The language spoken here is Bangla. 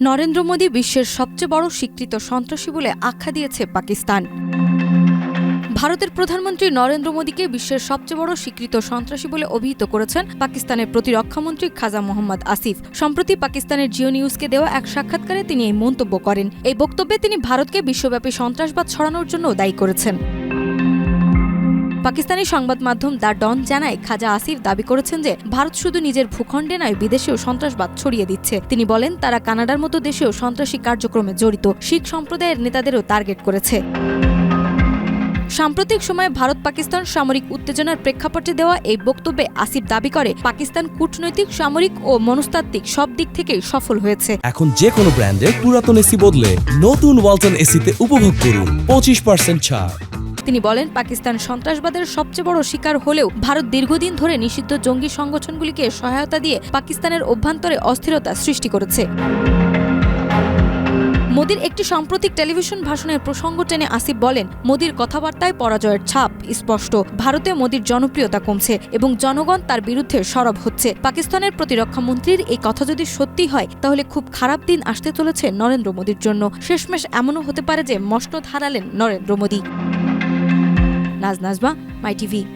নরেন্দ্র মোদী বিশ্বের সবচেয়ে বড় স্বীকৃত সন্ত্রাসী বলে আখ্যা দিয়েছে পাকিস্তান। ভারতের প্রধানমন্ত্রী নরেন্দ্র মোদীকে বিশ্বের সবচেয়ে বড় স্বীকৃত সন্ত্রাসী বলে অভিহিত করেছেন পাকিস্তানের প্রতিরক্ষামন্ত্রী খাজা মোহাম্মদ আসিফ। সম্প্রতি পাকিস্তানের জিও নিউজকে দেওয়া এক সাক্ষাৎকারে তিনি এই মন্তব্য করেন। এই বক্তব্যে তিনি ভারতকে বিশ্বব্যাপী সন্ত্রাসবাদ ছড়ানোর জন্য দায়ী করেছেন। পাকিস্তানি সংবাদ মাধ্যম দ্য ডন জানায়, খাজা আসিফ দাবি করেছেন যে ভারত শুধু নিজের ভূখণ্ডে নয়, বিদেশেও সন্ত্রাসবাদ ছড়িয়ে দিচ্ছে। তিনি বলেন, তারা কানাডার মতো দেশেও সন্ত্রাসী কার্যক্রমে জড়িত। শিখ সম্প্রদায়ের নেতাদেরও টার্গেট করেছে। সাম্প্রতিক সময়ে ভারত পাকিস্তান সামরিক উত্তেজনার প্রেক্ষাপটে দেওয়া এই বক্তব্যে আসিফ দাবি করে, পাকিস্তান কূটনৈতিক, সামরিক ও মনস্তাত্ত্বিক সব দিক থেকেই সফল হয়েছে। এখন যে কোনো ব্র্যান্ডের পুরাতন এসি বদলে নতুন ওয়ালটন এসিতে উপভোগ করুন পঁচিশ পার্সেন্ট ছাড়। তিনি বলেন, পাকিস্তান সন্ত্রাসবাদের সবচেয়ে বড় শিকার হলেও ভারত দীর্ঘদিন ধরে নিষিদ্ধ জঙ্গি সংগঠনগুলিকে সহায়তা দিয়ে পাকিস্তানের অভ্যন্তরে অস্থিরতা সৃষ্টি করেছে। মোদির একটি সাম্প্রতিক টেলিভিশন ভাষণের প্রসঙ্গ টেনে আসিফ বলেন, মোদির কথাবার্তায় পরাজয়ের ছাপ স্পষ্ট। ভারতে মোদির জনপ্রিয়তা কমছে এবং জনগণ তার বিরুদ্ধে সরব হচ্ছে। পাকিস্তানের প্রতিরক্ষা মন্ত্রীর এই কথা যদি সত্যি হয়, তাহলে খুব খারাপ দিন আসতে চলেছে নরেন্দ্র মোদির জন্য। শেষমেশ এমনও হতে পারে যে মসনদ হারালেন Narendra Modi. Naz Nazma My TV.